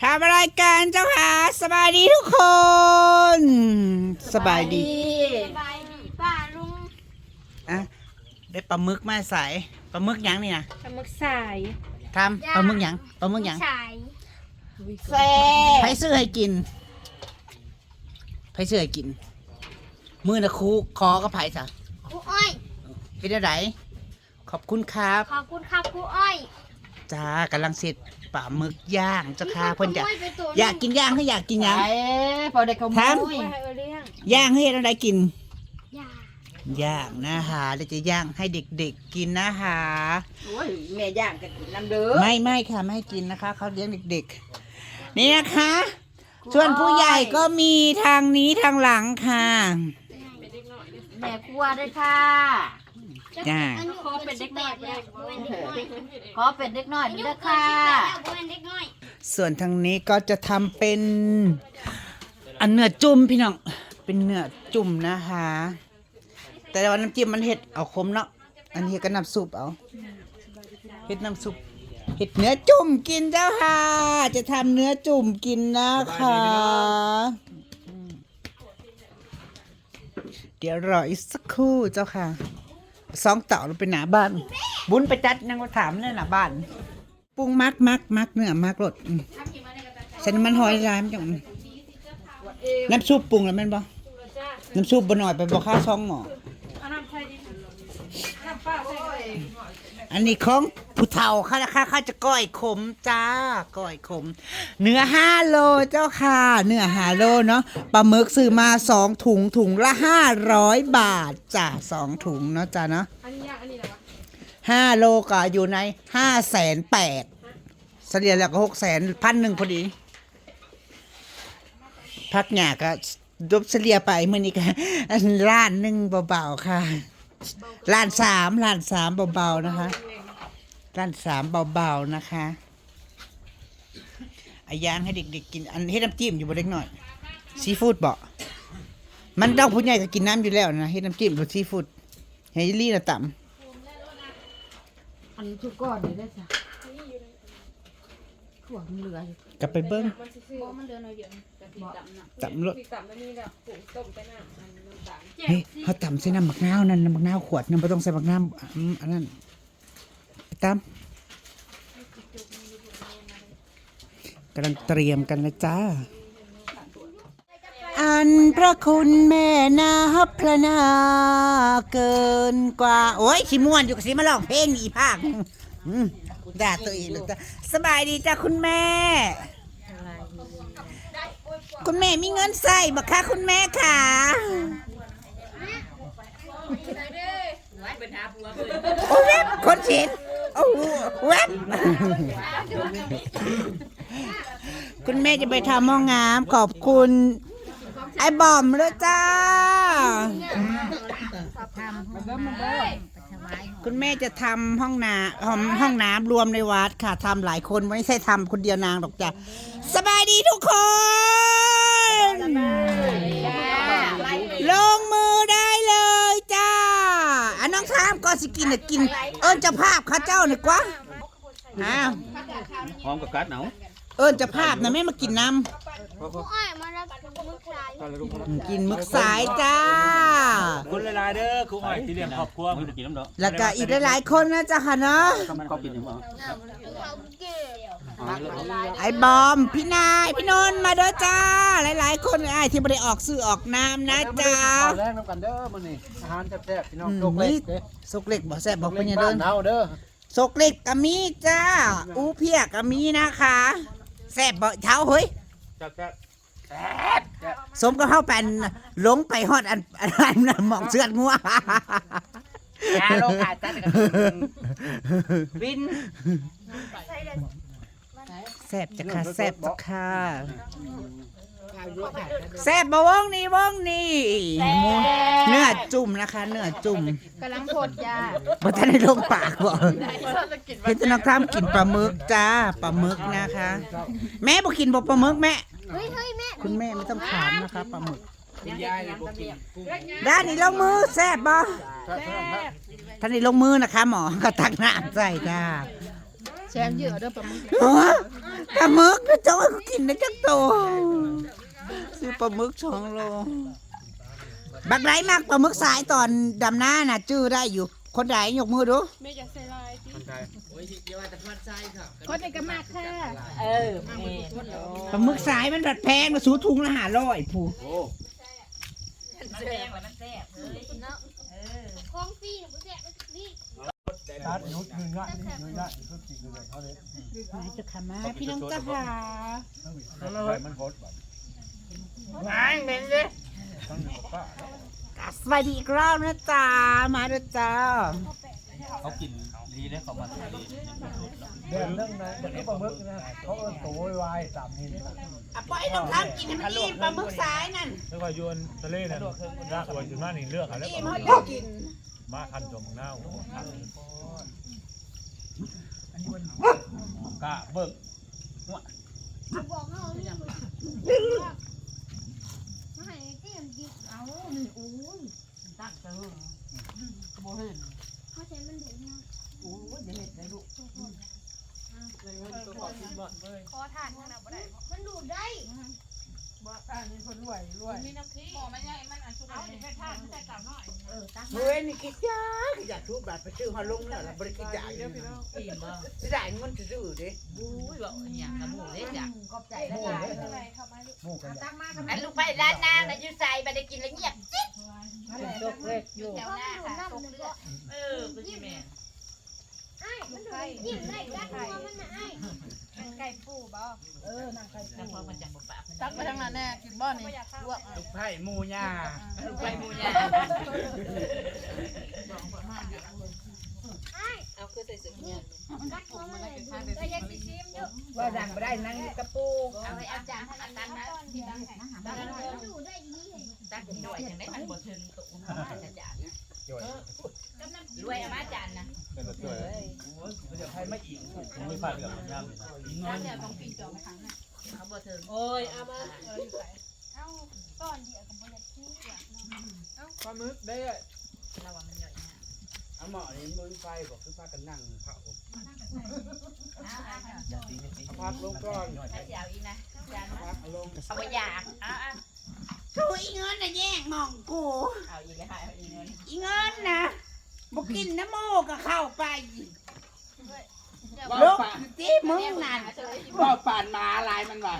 ทำอะไรกันเจ้าค่ะสบายดีทุกคน สบายดีสบายดีป้าลุงอะได้ปลาหมึกมาใส่ปลาหมึกหยังนี่นะปลาหมึกสายทำปลาหมึกหยังปลาหมึกหยังชายแซ่ไผซื้อให้กินไผซื้อให้กิน มือนะครูคอก็ไผซะครูอ้อยเป็นอะไรขอบคุณครับ ขอบคุณครับครูอ้อยจ้ากำลังเสร็จ ปลาหมึกย่างเจ้าค่ะเพิ่นจะขโมยไปตัวหนึ่งอยากกินย่างให้อยากกินหยัง ไอ้พอได้ขโมถามยไม่ให้เออเลี้ยงย่างให้อะไรกิน อย่าย่างนะคะแล้วจะย่างให้เด็กๆกินนะคะ โอ้ยแม่ย่างกันกินน้ำเด้อไม่ไม่ค่ะไม่ให้กินนะคะเขาเลี้ยงเด็กๆ นี่นะคะ ส่วนผู้ใหญ่ก็มีทางนี้ทางหลังค่ะ แม่ครัวด้วยค่ะ จ้าอันนี้ขอเป็นเด็กน้อยแล้แล้ววเป็นเด็กน้อยขอเป็นเด็กน้อยอันนี้ด้วยเกิดค่ะสิบแปดแล้วเป็นเด็กน้อยส่วนทางนี้ก็จะทำเป็น อันเนื้อจุ่มพี่น้อง เป็นเนื้อจุ่มนะคะ แต่ว่าน้ำจิ้มมันเห็ดเอาคมเนาะ อันนี้ก็น้ำซุปเอาเห็ดน้ำซุปเห็ดเนื้อจุ่มกินเจ้าค่ะ จะทำเนื้อจุ่มกินนะคะอืมเดี๋ยวรออีกสักครู่เจ้าค่ะ สองเต่าเราไปหนาบ้าน บุญไปจัดนางก็ถามเลยหนาบ้านปรุงมักมักมักเนื้อมักรสอืมใส่น้ำมันหอยลายมันจังน้ำซุปปรุงแล้วแม่นบ่น้ำซุปบ่หน่อยไปบ่ค่าซองหมอน้ำไทยดิน้ำเปล่าใส่ อันนี้ของผู้เฒ่าค่ะนะคะข้าจะก้อยขมจ้าก้อยขม เนื้อห้าโลเจ้าค่ะ เนื้อห้าโลเนาะปลาหมึกซื้อมาสองถุงถุงละห้าร้อยบาทจ้าสองถุงเนาะจ้าเนาะอันนี้ย่างอันนี้แหละวะห้าโลก็อยู่ในห้าแสนแปดเฉลี่ยแล้วก็หกแสนพันหนึ่งพอดี พักหยาก็ยบเฉลี่ยไปมื่อนี้ก็ล้านหนึ่งเบาๆค่ะ ล้านสามล้านสามเบาๆนะคะล้านสามเบาๆนะคะอาย่างให้เด็กๆกินอันเฮ็ดน้ำจิ้มอยู่บ่เล็กหน่อยซีฟู้ดบ่มันต้องผู้ใหญ่ก็กินน้ำอยู่แล้วนะเฮ็ดน้ำจิ้มรสซีฟู้ดเฮยลี่นะต่ำอันทุกก้อนเลยได้จ้ะขวดมันเหลืออยู่กลับไปเบิ้งมันซื่อๆมันเดือนหน่อยเดียวแต่พริกต่ำน่ะต่ำรถพริกต่ำแล้วนี่แหละผงต้มไปน้ำอันน้ำตาล เฮ้ยเขาตำใส่น้ำมักนาวนั่นน้ำมักนาวขวดนั่นไม่ต้องใส่มักนาวอืมอันนั้นไปตามกำลังเตรียมกันนะจ้า อันพระคุณแม่นาพระนาเกินกว่า โอ้ยขี้ม่วนอยู่กับสิมาร้องเพลงอีภาคอืมด่าตัวเองเลยจ้ะสบายดีจ้ะคุณแม่ คุณแม่มีเงินใส่บักคะคุณแม่ค่ะ โอ้เว็บคนเฉีนโอ้เว็บคุณแม่จะไปทำห้องน้ำขอบคุณ ไอ้บอมเลยจ้า คุณแม่จะทำห้องน้ำห้องห้องน้ำรวมในวัดค่ะทำหลายคนไม่ใช่ทำคนเดียวนางหรอกจ้ะสบายดีทุกคน สิกินน่ะกิน เอิ้นเจ้าภาพข้าเจ้าหน่อยกว่าอ้าวหอมกับกัดหนาวเอิ้นเจ้าภาพนะแม่มากินน้ครูอ้อยมาแล้วมึกชายำกินมึกสายจ้า คนละลายเด้อครูอ้อยที่เลี้ยงครอบครัว มันจะกินน้ำดอกแล้วก็อีกหลายๆคนนะจ้าค่ะเนาะ ก็กินอย่างบ่เขาเก็บ ไอ้บอม พี่นาย พี่นนท์มาเด้อจ้า หลาย ๆ คนไอ้ที่ไม่ได้ออกซื้อออกน้ำนะจ้าแรงน้ำกันเด้อมื้อนี้อาหารแซ่บๆพี่น้องอืมโลกเล็กเด้สกเล็กบอกแซ่บบอกเป็นเล็ยังกเดิบ้านนเฮาเด้อสกเล็กกะมีจ้า อูเพียกกะมีนะคะแซ่บบ่เท้าเฮ้ยจักจักสมก็เข้าไปหลงไปฮอดอันอันอันอันหมองเสือดงัวยาโลกาจัดกันบิน แซ่บจ้ะค่ะแซ่บจ้ะค่ะแซ่บบ่วงนี้วงนี้เนื้อจุ่มนะคะ เนื้อจุ่มกำลังพดยาบ่ทันได้ลงปากบ่เห็นแต่น้องทามกินปลาหมึกจ้าปลาหมึกนะคะ แม่บ่กินบ่ปลาหมึกแม่เฮ้ยเฮ้ยแม่คุณแม่ไม่ต้องถามนะคะปลาหมึกคุณยายนี่บ่กินกุ้งด้านนี้ลงมือแซ่บบ่แซ่บท่านนี้ลงมือนะคะ หมอก็ตักน้ำใส่จ้า แซมเยอะเด้อปลาหมึกหัวปลาหมึกนะจ้อยเขากินได้จักตัวซื้อปลาหมึกสองโลบักไรมากปลาหมึกสายตอนดำหน้าน่ะจื้อได้อยู่ คนใดยกมือดูไม่จะใส่ลายติคนไทยคนเด็กก็มากค่ะเออแม่ปลาหมึกสายมันดัดแพงมาสูถุงละห้าร้อยผู้โอ้มันแซ่บมันแซ่บเฮ้ยคล้องฟรีหนูแจกนี่ ตัดนุดยืนยันยืนยันทุกสิ่งเลยเขาเลยมาจะขามาพี่น้องจ้าหามันโคตรแบบงานเป็นเลยต้องอยู่กับป้าสวัสดีอีกรอบนะจ๊ะมาด้วยจ้าเขากินดีได้เขามาทะเลเดินเรื่องนะเด็กก็ปลาหมึกนะเขาเออตัววายสามนิดอะปล่อยต้องทำกินให้มันอิ่มปลาหมึกสายนั่นแล้วก็ยวนทะเลนั่นรากวันจุมานี่เลือกอะไรอิ่มเขาจะกิน มาคันจมเน่ากะเบิกบอกเขาไม่ให้เตี้ยมจิกเอาตั้งเติมโบเห็นเขาใช้มันดุมากโอ้ยจะเห็นได้ลูกขอทานข้างหน้าบ่ได้มันดูดได้ มีน้ำพริกหมอมันใหญ่มันอันสุดเอาไปทานใส่กลับหน่อยเฮ้ยนี่คิดยากอยากทุบบัตรไปชื่อมาลงแล้วล่ะบริกิจยากอยู่อิ่มบ่จะได้เงินซื่อๆดิบุ้ยบอกอย่างกระหมูเล็กจ้ะขอบใจแล้วหลายเท่าไหร่เข้ามาลูกหมูกันตั้งมากกับอันลูกไปร้านนางนะยูใส่ไปได้กินแล้วเงียบจิ๊บตกเล็กอยู่แถวเขาหน้าไม่ดูค่ะน้ำตกมันเลืก็อดเออคุณแม่ ไอ้มันดูยิ้มได้กัดตัวมันนะไอ้ไก่ปูบ่เออนางไก่แล้วปูพอมันจับ่ปากตักไปทางนั้นแน่กินบ่นี่ลวกลูกไผ่หมูย่าลูกไปหมูยาไอ้เอาคือใส่สุดเนี่ยกัดตัวมันเลยก็ยังชิมอยู่ว่าดังไม่ได้นั่งกระปูเอาไปเอาจานอันนั้นนะที่ตั้งให้มันดูได้ดีดังหน่อยจังได้มันบ่ถึงตัวจะจานนะจ่อยรวยเอามาจานนะ เป็นตัวจ่อยมันจะไผ่ไม่อิ่มไม่พลาดกับย่ำเลยนะน้ำเนี่ยต้องปีจอมาทางนั้นเขาบ่ถึงโอ้ยเอามาเอออยู่ไสเอ้าตอนเดียวกับบ่ได้ที่อะปลาหมึกได้ระวังมันย่อยนะเอาหม้อนี่มือไฟบอกคือพากันนั่งเผาเอาเอาพักลงก่อนถ้าจะเอาอีกนะจานนะพักลงเอาไปอยากเอาเอาช่วยเงินนะแย่งมองกูเอาอีกเลยค่ะเอาอีกเงินอีเงินนะ บอกกินน้ำโมก็เข้าไปลูกที่มึงนั่นว่าป่านมาลายมันว่ะ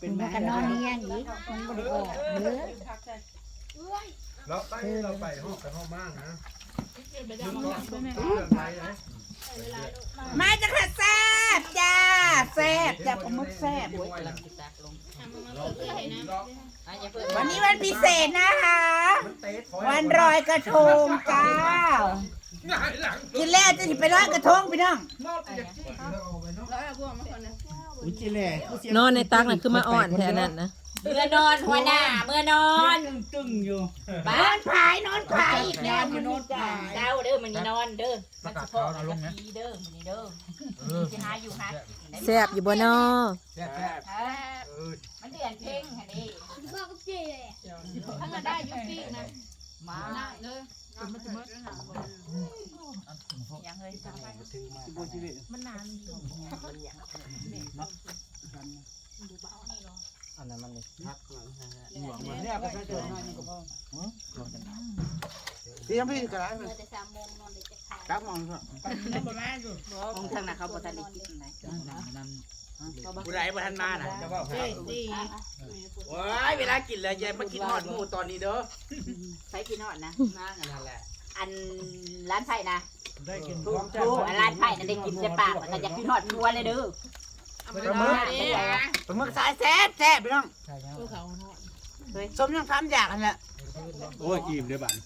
เป็นแม่กันนอนนี่ยังอีกมันบ่ได้ออกเนื้อเราไปเราไปห้องกันห้องมากนะไปดำ มาเป็นแม่เรื่องไรนะมาจ้ะค่ะแซ่บจ้าแซ่บจ้าปลาหมึกแซ่บโอ้ยกำลังติดตักลงอะอย่าเพิ่งวันนี้วันพิเศษนะคะเตะถอยวันรอยกระทงจ้าง่ายหลังกินแล้วจะไปลอยกระทงพี่น้องมอบจากที่เราเอาไปเนาะแล้วเอาพวกมาคนนึงอุ้ยจีแหล่นอนในตักน่ะคือมาอ่อนแทนนั่นนะเมื่อนอนหัวหน้าเมื่อนอนตึงอยู่นอนผายนอนผายอีกแล้วมันนอนผายเจ้าเด้อ มันนี่นอนเด้อมันสิพ่อมันจะพีเด้อมันนี่เด้อสิหาอยู่หาแซ่บอยู่บ่นอแซ่บแซ่บเออเออมันเดือนเพ่งค่ะนี่พ่อก็เจ๊เลยถ้ามันได้ยุปีนะมาหน้าเลยมันจะมดยังเฮ้ยโบจีเล่มันนานอยู่ อันนั้นมันเลยพักหลวงมันเนี่ยก็ใช้เดินหน้านี่ก็พอพี่ยังพี่กระไรเมื่อแต่สามโมงนอนเด็กจะขาดจับมองครับของทางน่ะเขาบ่ทันได้กินไหนผู้ใดบ่ทันมาน่ะจะว่าเจ๊ดีโอ้ยเวลากินแล้วยายมากินหอดหมูตอนนี้เด้อใช้กินนอนนะนั่งนั่นแหละอันร้านไผ่นะได้กินทูทูร้านไผ่น่ะได้กินแต่ปากมันก็จะกินฮอดครัวเลยเด้อ ปลาหมึกปลาหมึกสายแซ่บแซ่บพี่น้องสมยังทำอยากอันละโอ้ยอิ่มเด้อบัน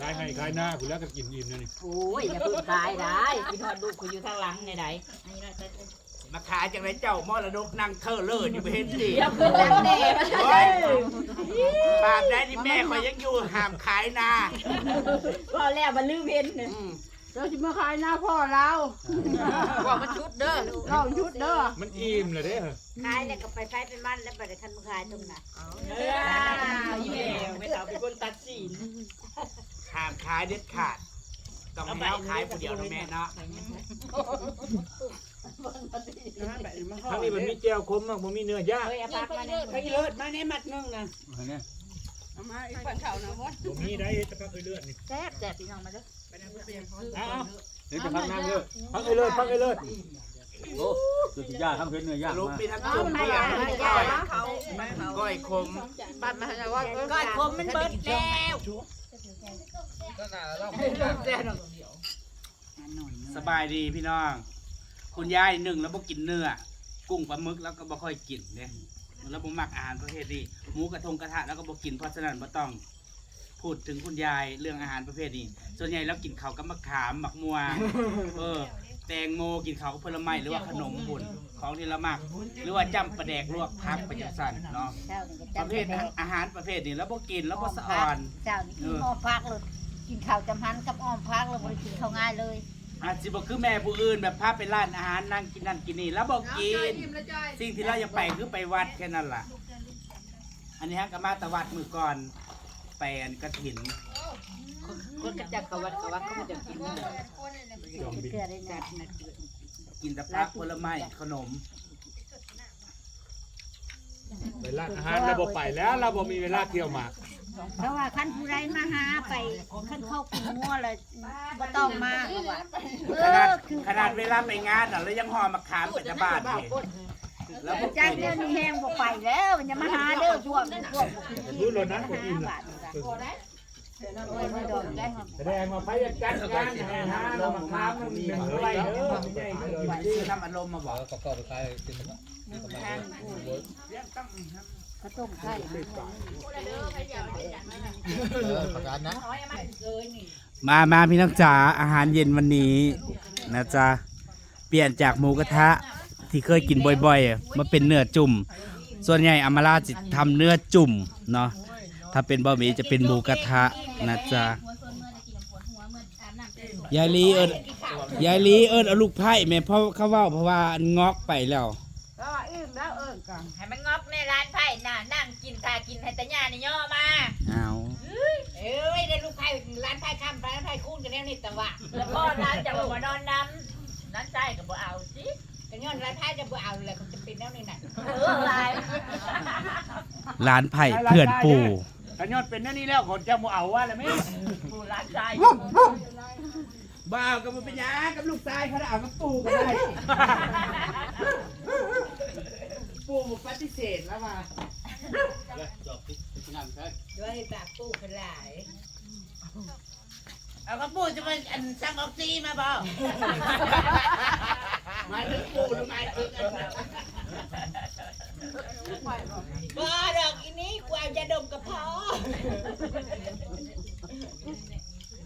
คลายให้คลายหน้าคุณแล้วก็กินอิ่มเลยนี่โอ้ยอย่าเพิ่งขายได้กินฮอดลูกคุยอยู่ทางหลังในใดมาขายจากไหนเจ้ามรดกนั่งเทอเลิศอยู่ไม่เห็นสิอย่าเพิ่งดังแน่มันโอ้ยปากได้ที่แม่คอยยังอยู่ห้ามขายนาพอแล้วมันลืมเห็นอืม เราสิมาขายหน้าพ่อเราบอกมันชุดเด้อเราชุดเด้อมันอิ่มเลยเด้อขายแล้วก็ไปใช้เป็นบ้านแล้วไปได้คันมาขายตรงไหนเออยิ้มแล้วไม่เอาเป็นคนตัดสินห้ามขายเด็ดขาดต้องให้เราขายผู้เดียวนะแม่เนาะทั้งนี้มันมีแก้วคมมากมันมีเนื้อย่างเฮ้ยเอาปากมาเนี่ยไปเลิศมาในมัดนึงนะเอา มาอีกฝั่งเขานะมดผมมีได้ตะพักเคยเลือดนี่แซ่บแซ่บพี่น้องมาเด้ออ้าวนี่จะพักนั่งเลือดพักเคยเลือดพักเคยเลือดโอ้สุดยอดทำเพชรเนื้อย่างลุกมามีทั้งจุ่มเบียร์ทั้งก้อยก้อยคมปัดมาให้ว่าก้อยคมมันเบิดแล้วสบายดีพี่น้อง คุณยายหนึ่งแล้วบ่กินเนื้อ กุ้งปลาหมึกแล้วก็บ่ค่อยกินเนี่ย แล้วบ่มักอาหารประเภทนี้หมูกระทงกระทะแล้วก็บ่กินเพราะฉะนั้นบ่ต้อง พูดถึงคุณยายเรื่องอาหารประเภทนี้ ส่วนใหญ่แล้วกินข้าวกับมะขามหมักมัวเออ แตงโมกินข้าวกับผลไม้หรือว่าขนมบุญของที่ละมัก หรือว่าจ้ำปลาแดกลวกพักไปจังสันเนาะเจ้านี่ก็ประเภทได้อาหารประเภทนี้แล้วบ่กินแล้วบ่สะอ่อน เจ้านี่กินอ้อมพักเลย กินข้าวจำหันกับอ้อมพักเลยบ่ได้กินข้าวง่ายเลย อาจสิบ่คือแม่ผู้อื่นแบบพาไปร้านอาหารนั่งกินนั่นกินนี่แล้วบ่กิน สิ่งที่เราอยากไปคือไปวัดแค่นั้นล่ะ อันนี้ฮะก็มาแตวัดมือก่อนไปอันกระถินคนก็จะกวัดกวัดเขาจะกินเนื้อเกลือได้นะกินแต่ผักผลไม้ขนมไปร้านอาหารเราบอกไปแล้ว เราบอกมีเวลาเที่ยวหมาก เพราะว่าขั้นผู้ใดมาหาไปขั้นเข้ากินงัวเลยบ่ต้องมาเขาว่าเอขนาดอคือขนาดเวลาไปงานน่ะแล้วยังห่อมะขามไปจะบ้านนี่แล้วบ่จ้ากินเดี๋ยวนี้แห้งบ่ไปแล้วมันจะมาหาเด้อพวกพวกพูดเลยนะคนอินบาทโอ้ยมาดอกได้แสดงมาไปจัดการแห่หาเรามาค้ามันหนึ่งไรเด้อไม่ใช่ซื้อน้ำอารมณ์มาบอกก็ก็ไปขายกินมัน ข้าวต้มไข่เออประกันนะมามาพี่น้องจ๋าอาหารเย็นวันนี้นะจ๊ะเปลี่ยนจากหมูกระทะที่เคยกินบ่อยๆมาเป็นเนื้อจุ่ม ส่วนใหญ่อามาลาจะทำเนื้อจุ่มเนาะถ้าเป็นบะหมี่จะเป็นหมูกระทะนะจ๊ะยายลีเอิญยายลีเอิญเอาลูกไผ่แม่เพราะเขาว่าเพราะว่า งอกไปแล้ว ให้มันงอกในร้านไผ่น่ะนั่งกินทากินให้แต่ย่านี่ย่อมาเอาเอ้ยได้ลูกไผ่ร้านไผ่ข้ามร้านไผ่คูนกันแน่นี่แต่ว่าแล้วพ่อร้านจะบ่นอนน้ำร้านใจก็บ่เอาสิแต่ย้อนร้านไผ่จะบ่เอาเลยมันจะเป็นแนวนี้น่ะเออลายร้านไผ่เพื่อนปู่กันยอดเป็นนั่นนี่แล้วคนจะมูเอาว่าอะไรไหมผู้ร้านใจ บ้าวกับมันเป็นหยังกับลูกชายเขาได้เอากับปู่ก็ได้ ปู่ปฏิเสธแล้วมาด้วยปากปูเป็นหลายเอากระปูจะมาอันสั่งออกซีมาบ่หมายถึงปู่หรือหมายถึงอันนั้นบ่ดอกอีนี้กูเอาจะดมกระเพาะ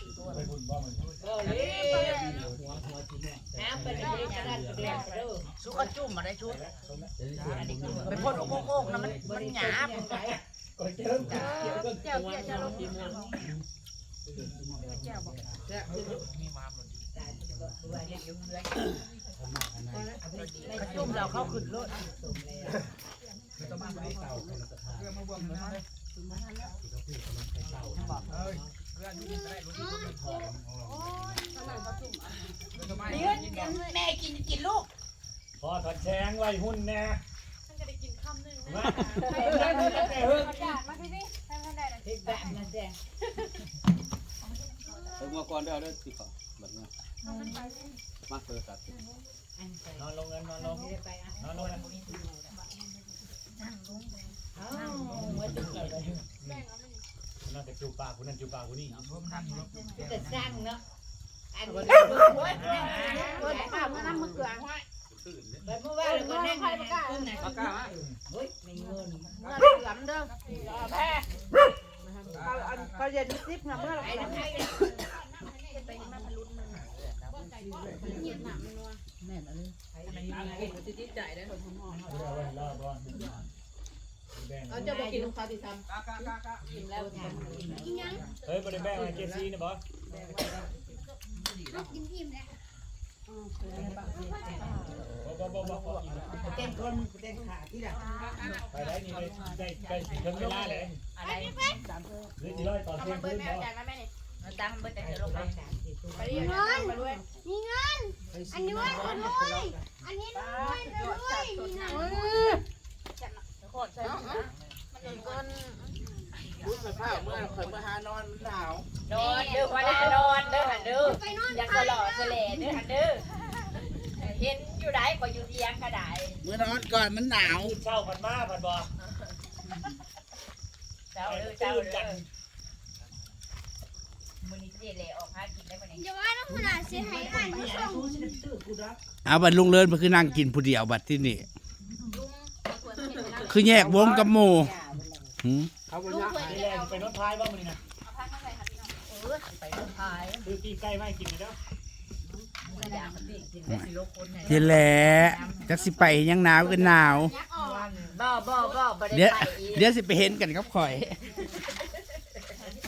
ดเออเลยน้ำเป็นเรื่องกระดานกระเดียกระเด้อชุกกระจุ่มมาได้ชุดเป็นพ่นโค้งๆนะมันมันหยาบเจ้าเจ้าเจ้าล งกระจุ่มเราเข้าขึ้นรถยืนแม่กินกินลูกพอถอดแชงไว้หุ่นแน่ฉันจะได้กินคำหนึ่งมาประกาศมาที่นี่ให้ท่านได้นะที่แบบนั้นแจ้งเอามาก่อนเด้อเด้อสิขอแบบนี้มาโทรศัพท์นอนลงเงินนอนลงนอนลงเงินนอ นแต่จูปากคุณนั่นจูปากคุณนี่จะสร้างเนาะอันนี้คนข้าวมันน้ำมือเกลือห้อยเมื่อวานเราก็นั่งกันนะขึ้นนะปากกามาเฮ้ยไม่เงินเมื่อเหลือมเด้อแพ้เขาเย็นซิปนะเมื่อไอ้น้ำไทยแม่นอะไรกินมันจะจิตใจได้เอาไว้รอบก่อนแบ่ง เอาจะมากินลูกค้าที่ทำกินแล้วกินยังเฮ้ยบ่ได้แบ่งให้เจซี่นะบ่กินอิ่มแล้วบ่บ่บ่บ่เต้นคนเต้นขาที่ละไปได้นี่เลยได้ใกล้ถึงเวลาแล้วอะไรสามเพื่อหรือสิร้อยตอนเที่ยงคืนบ่ตั้งเบิดแต่ลงไปไปเรียนมาด้วยมีเงินอันนี้ด้วยคนด้วยอันนี้ด้วยด้วยมีเงิน โคตรใช่ไหมมันเกิน พูดมาผ้าเมื่อเคยมาหานอนมันหนาว นอนเด้อวันนี้นอนเด้อหันเด้ อไปนอนอยากสลอเสลเด้อหันเด้อเห็นอยู่ได้ก็อยู่เทียงก็ได้เมื่อนอนก่อนมันหนาวเช้าพันมาพันบ่เจ้าเด้อเจ้าเด้อมื้อนี้สิเลยออกหากินได้มื้อนี้อย่าว่าน้องขนาดเสียหายอ่านผู้ชมเอาบัดลุงเลินไปคือนั่งกินผู้เดียวบัดที่นี่ คือแยกวงกับหมู่หืมเอาบ่ยากไปแลไปนวดพายบ่มื้อนี้นะเออไปรถพายคือปีใกล้มาให้กินแล้วมันอยากมันติกินได้สิโลคนเนี่ยเย็นแหละจักสิไปยังหนาวก็หนาวยักออกบ่บ่บ่บ่ได้เดี๋ยวไปอีกเดี๋ยวสิไปเห็นกันกับข่อย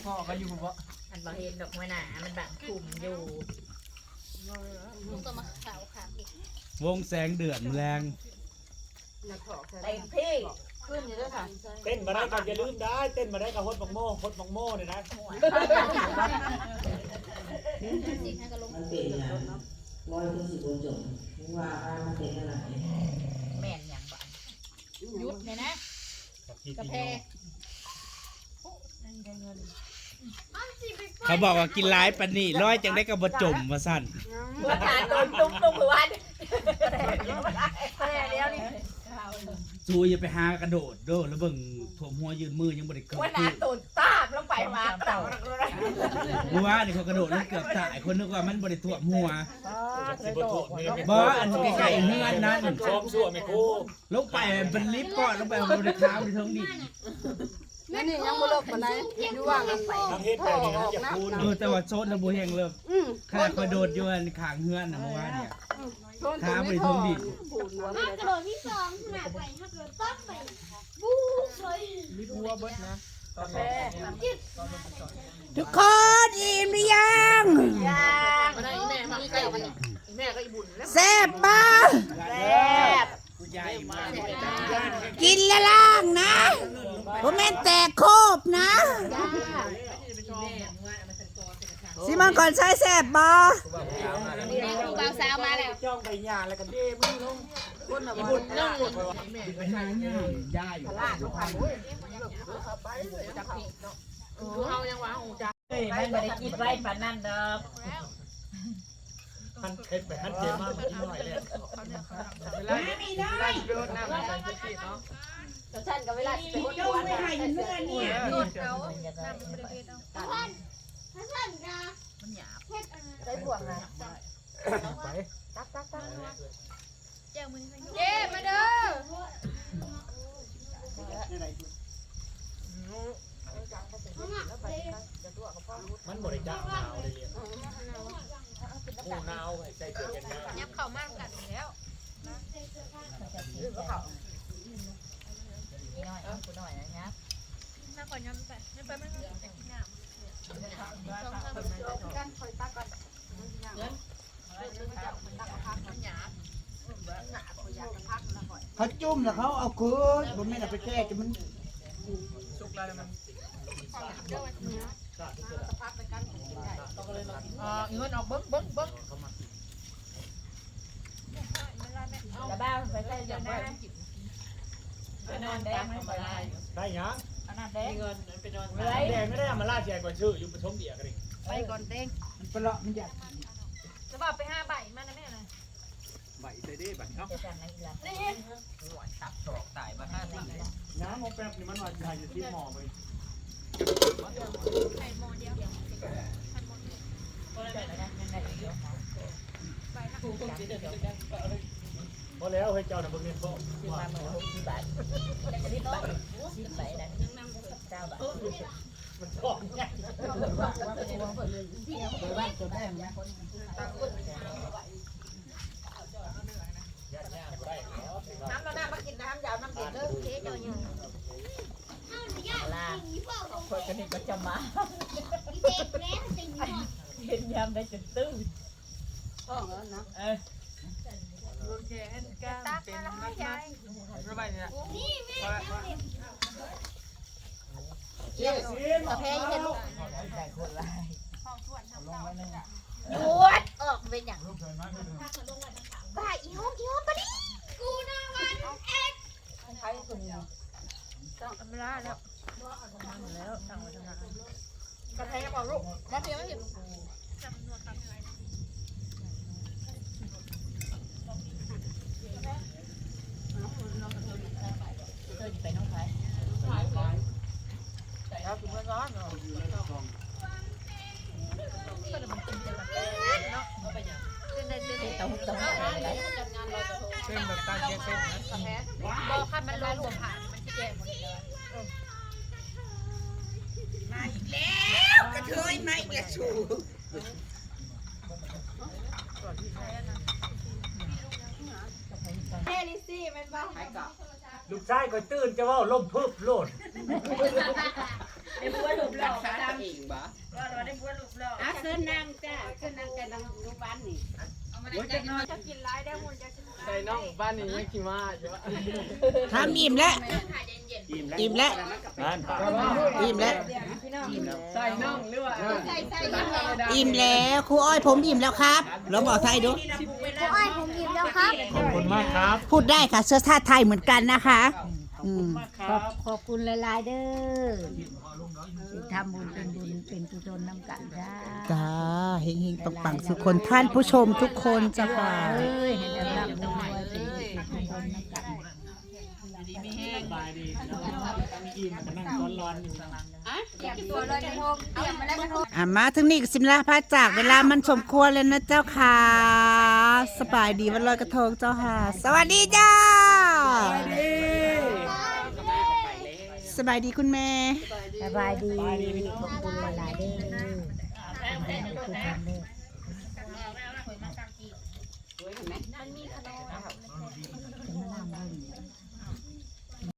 พ่อก็อยู่บ่มันบ่เห็นดอกไม้หนามันบังคุมอยู่ลูกก็มาข่าวค่ะวงแสงเดือนแรงเต็มที่ ขึ้นอยู่ด้วยค่ะเต้นมาได้ก็อย่าลืมได้เต้นมาได้ก็ฮดบังโม่ฮดบังโม่เนี่ยนะสิ่งนั้นก็ลงมันเป็นนะร้อยคือสิบนจบว่ามันเป็นอะไรแม่นอย่างบ้านยุดเลยนะกาแฟเขาบอกว่ากินร้ายปันนี่ร้อยจังได้กับบจมมาสั่นว่าตาโดนตุ้มตุ้มหัววันแค่เดียวนี่ ซูอย่าไปหากระโดดโดดแล้วเบิ่งถ่วมหัวยืนมือยังบ่ได้เกิดว่าตาตูดตาบลงไปมาเต่าเมื่อวานนี่เขากระโดดแล้วเกือบตายคนนึกว่ามันบ่ได้ถ่วมหัวสิบ่ถูกนี่บ่อันใกล้ๆเฮือนนั่นชอบชั่วไหมกูลงไปเป็นลิฟต์ก่อนลงไปบนเท้าบนท้องดินนั่นนี่ยังบ่ลบปานใดอยู่ว่างกันไปทางเฮ็ดแต่นี่นะอย่าพูดเออแต่ว่าโซดแล้วบ่แห้งเลิกขนาดเขาโดดอยู่อันข้างเฮือนน่ะเมื่อวานเนี่ย ท้าบนท้องดินถ้ากระโดดที่สองขนาดไปถ้ากระโดดต้นไปบู๊เลยทุกคนอิ่มหรือยังย่างแม่มาใกล้วันนี้แซ่บบ้าแซ่บกินแล้วล่างนะผมแม่นแตกโคบนะซิมันก่อนใช้แซ่บบ้านี่ครูบ่าว สาวมาแล้วจ้องไปหยาแล้วกันเด้มึงลงบุญน้องบุญไปหาย่าย่าอยู่เฮ้ยมันไม่ได้คิดไว้ปานนั้นดอกมันเฮ็ดไปหันเจมามันหน่อยเลยฉันกับเวลาสิไปหุ่นไปให้เนื้อเนี่ยท่านท่านนะเฮ็ดอันนั้นใส่บ่วงนะ เย้มาเด้อมันบ่ได้จ้างหนาวเลยหมู่หนาวใจเกิดกันยากยับเข้ามากกันแล้วน้อยกูน้อยนะน่าขอย้ำไปไม่ไปไม่ไปแต่กินน้ำเเขาจุ่มแล้วเขาเอาคืนบ่แม่นเอาไปแก้จะมันมันเงินออกเบิ้งเบิ้งเบิ้งกระบ้าไปใส่จนได้นอนแดงไม่เป็นไรได้ยังอันนั้นแดงเงินไปนอนแดงไม่ได้มาล่าดแจกกว่าชื่ออยู่ปฐมเดียกันดิไปก่อนเด้งมันเปราะมันอยาก จะบอกไปห้าใบมานะแม่นะใบเตได้บัดเนาะจะจังไหนล่ะตับศอกตายมาห้าสิบน้ำมองแป๊บนี่มันว่าสิให้อยู่ที่หมอไปไข่โมเดียวพอแล้วให้เจ้าน่ะเบิ่งเนี่ยพ่อมาเมื่อหกสิบบาทสิบบาทสิบบาทนั้นเก้าบาท น้ำเราน้ำมากินน้ำยาวน้ำเด็ดเลิกเทเจ้าอยู่ลาคนกันนี่ก็จะมาเห็นยามได้จนตื้นท้องแล้วนะเออรวมแขนกันเป็นมัดๆระบายนี่แหละ เอาเด็กาแฟยังเห็นลูกปวดออกเป็นอย่างบ้าอีห้องอีห้องปะนี่กูนะวันเอ็กใครคนนี้ต้องอำลาแล้วแล้วสั่งไว้ทำงานกาแฟยังบอกลูกกาแฟไม่ผิดไปน้อง ก้อนเนาะเต้าหู้เต้าหู้อะไรเส้นแบบตั้งแยกเส้นนะบอคันมันลอยลมผ่านมันจะแย่หมดเลยกระเทยไม่กระชูเฮลิซี่เป็นบ้าลูกชายก็ตื่นจะว่าล่มพึบโลด อะเชิญนางจ้าเชิญนางแต่นางรูบ้านนี่ใส่น้องบ้านนี้ยังขี้มาใช่ปะทำอิ่มแล้วอิ่มแล้วอิ่มแล้วใส่น้องหรือว่าใส่ใส่อิ่มแล้วครูอ้อยผมอิ่มแล้วครับลองบอกไทยดูโอ้ยผมหยิบแล้วครับขอบคุณมากครับ พูดได้ค่ะเสื้อชาติไทยเหมือนกันนะคะอืมขอบขอบคุณหลายๆเด้อ ที่ทำบุญเป็นบุญเป็นกุศลน้ำกันจ้าจ้าเฮงเฮงปังปังๆสุขคนท่านผู้ชมทุกคนจ้าค่ะเอ้ยเห็นแล้วรับรวยเป็นบุญเป็นกุศลน้ำกันบายดีกินนั่งร้อนร้อนอยู่เตรียมตัวเลยกระทงเตรียมมาแล้วกระทงอะมาถึงนี่ก็สิมลาพระจากเวลามันสมควรแล้วนะเจ้าค่ะ สบายดีวันลอยกระทงเจ้าค่ะ สวัสดีจ้า สบายดีคุณแม่ สบายดีขอบคุณหลายๆเด้อทุกท่านเด้อ